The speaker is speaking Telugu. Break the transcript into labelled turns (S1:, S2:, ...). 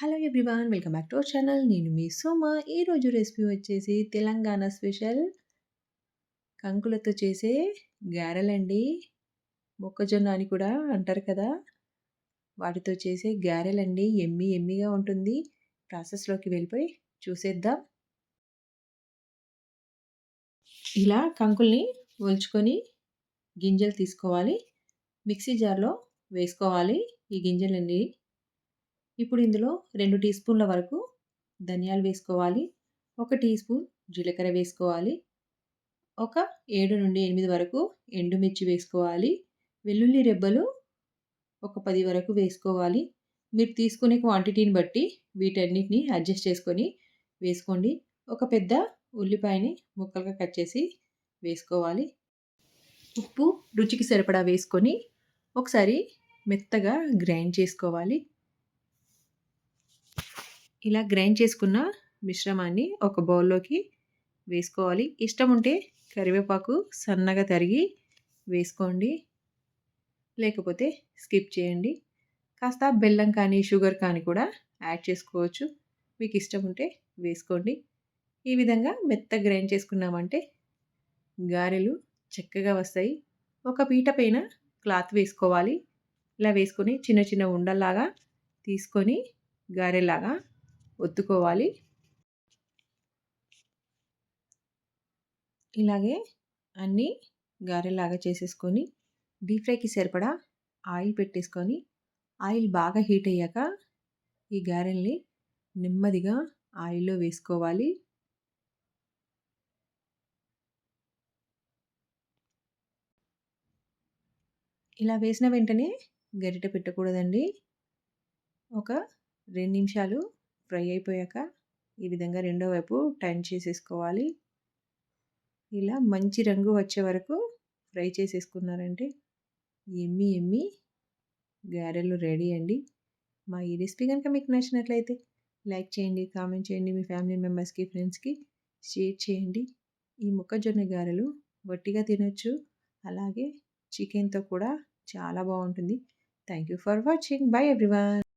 S1: Hello everyone welcome back to our channel. నేను మీ సోమ. ఈరోజు రెసిపీ వచ్చేసి తెలంగాణ స్పెషల్ కంకులతో చేసే గారెలండి. మొక్కజొన్న అని కూడా అంటారు కదా వాటితో చేసే గారెలండి. ఎమ్మి ఎమ్మిగా ఉంటుంది. ప్రాసెస్లోకి వెళ్ళిపోయి చూసేద్దాం. ఇలా కంకుల్ని ఒలుచుకొని గింజలు తీసుకోవాలి. మిక్సీ జార్లో వేసుకోవాలి ఈ గింజలన్నీ. ఇప్పుడు ఇందులో రెండు టీ స్పూన్ల వరకు ధనియాలు వేసుకోవాలి. ఒక టీ స్పూన్ జీలకర్ర వేసుకోవాలి. ఒక ఏడు నుండి ఎనిమిది వరకు ఎండుమిర్చి వేసుకోవాలి. వెల్లుల్లి రెబ్బలు ఒక పది వరకు వేసుకోవాలి. మీరు తీసుకునే క్వాంటిటీని బట్టి వీటన్నిటిని అడ్జస్ట్ చేసుకొని వేసుకోండి. ఒక పెద్ద ఉల్లిపాయని ముక్కలుగా కట్ చేసి వేసుకోవాలి. ఉప్పు రుచికి సరిపడా వేసుకొని ఒకసారి మెత్తగా గ్రైండ్ చేసుకోవాలి. ఇలా గ్రైండ్ చేసుకున్న మిశ్రమాన్ని ఒక బౌల్లోకి వేసుకోవాలి. ఇష్టం ఉంటే కరివేపాకు సన్నగా తరిగి వేసుకోండి. లేకపోతే స్కిప్ చేయండి. కాస్త బెల్లం కానీ షుగర్ కానీ కూడా యాడ్ చేసుకోవచ్చు. మీకు ఇష్టం ఉంటే వేసుకోండి. ఈ విధంగా మెత్త గ్రైండ్ చేసుకున్నామంటే గారెలు చక్కగా వస్తాయి. ఒక పీట పైన క్లాత్ వేసుకోవాలి. ఇలా వేసుకొని చిన్న చిన్న ఉండల్లాగా తీసుకొని గారెలాగా ఒత్తుకోవాలి. ఇలాగే అన్నీ గారెలాగా చేసేసుకొని డీప్ ఫ్రైకి సరిపడా ఆయిల్ పెట్టేసుకొని ఆయిల్ బాగా హీట్ అయ్యాక ఈ గారెల్ని నెమ్మదిగా ఆయిల్లో వేసుకోవాలి. ఇలా వేసిన వెంటనే గరిట పెట్టకూడదండి. ఒక రెండు నిమిషాలు ఫ్రై అయిపోయాక ఈ విధంగా రెండో వైపు టర్న్ చేసేసుకోవాలి. ఇలా మంచి రంగు వచ్చే వరకు ఫ్రై చేసేసుకున్నారంటే ఎమ్మి ఎమ్మి గారెలు రెడీ అండి. మా ఈ రెసిపీ కనుక మీకు నచ్చినట్లయితే లైక్ చేయండి కామెంట్ చేయండి మీ ఫ్యామిలీ మెంబర్స్కి ఫ్రెండ్స్కి షేర్ చేయండి. ఈ మొక్కజొన్న గారెలు వట్టిగా తినొచ్చు అలాగే చికెన్తో కూడా చాలా బాగుంటుంది. Thank you for watching. Bye everyone.